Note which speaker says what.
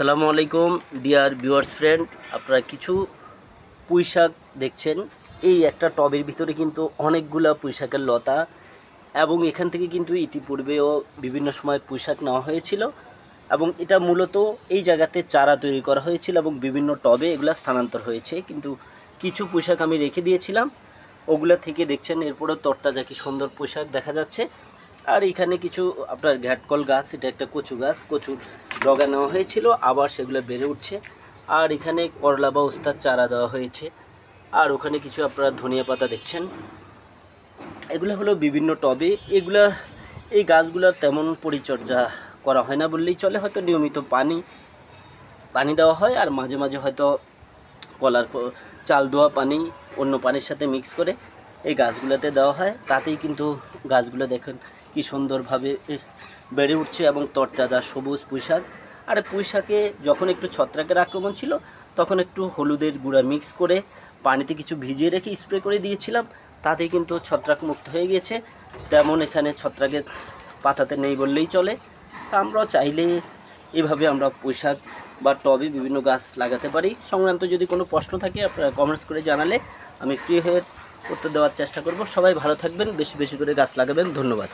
Speaker 1: আসসালামু আলাইকুম, dear viewers friend, আপনারা কিছু পুঁই শাক দেখছেন। এই একটা টবের ভিতরে কিন্তু অনেকগুলা পুঁই শাকের লতা এবং এখান থেকে কিন্তু ইতিপূর্বেও বিভিন্ন সময় পুঁই শাক নেওয়া হয়েছিল এবং এটা মূলত এই জায়গাতে চারা তৈরি করা হয়েছিল এবং বিভিন্ন টবে এগুলা স্থানান্তর হয়েছে। কিন্তু কিছু পুঁই শাক আমি রেখে দিয়েছিলাম, ওগুলা থেকে দেখছেন, এরপরেও তরতাজা কি সুন্দর পোশাক দেখা যাচ্ছে। আর এখানে কিছু আপনার ঘ্যাটকল গাছ, এটা একটা কচু গাছ, কচুর ডগা নেওয়া হয়েছিল, আবার সেগুলো বেড়ে উঠছে। আর এখানে করলা বা ওস্তার চারা দেওয়া হয়েছে। আর ওখানে কিছু আপনারা ধনিয়া পাতা দেখছেন। এগুলো হলো বিভিন্ন টবে। এগুলা, এই গাছগুলোর তেমন পরিচর্যা করা হয় না বললেই চলে। হয়তো নিয়মিত পানি পানি দেওয়া হয় আর মাঝে মাঝে হয়তো কলার চাল ধোয়া পানি অন্য পানির সাথে মিক্স করে এই গাছগুলোতে দেওয়া হয়। তাতেই কিন্তু গাছগুলো দেখেন কি সুন্দরভাবে বেড়ে উঠছে এবং তরতাজা সবুজ পুঁইশাক। আর পুঁইশাকে যখন একটু ছত্রাকের আক্রমণ ছিল, তখন একটু হলুদের গুঁড়া মিক্স করে পানিতে কিছু ভিজিয়ে রেখে স্প্রে করে দিয়েছিলাম। তাতেই কিন্তু ছত্রাক মুক্ত হয়ে গিয়েছে তেমন এখানে ছত্রাকের পাতাতে নেই বললেই চলে। তা আমরাও চাইলে এভাবে আমরা পোশাক বা টবে বিভিন্ন গাছ লাগাতে পারি। সংক্রান্ত যদি কোনো প্রশ্ন থাকে, আপনারা কমেন্টস করে জানালে আমি ফ্রি হয়ে উত্তর দেওয়ার চেষ্টা করব। সবাই ভালো থাকবেন বেশি বেশি করে গাছ লাগাবেন। ধন্যবাদ।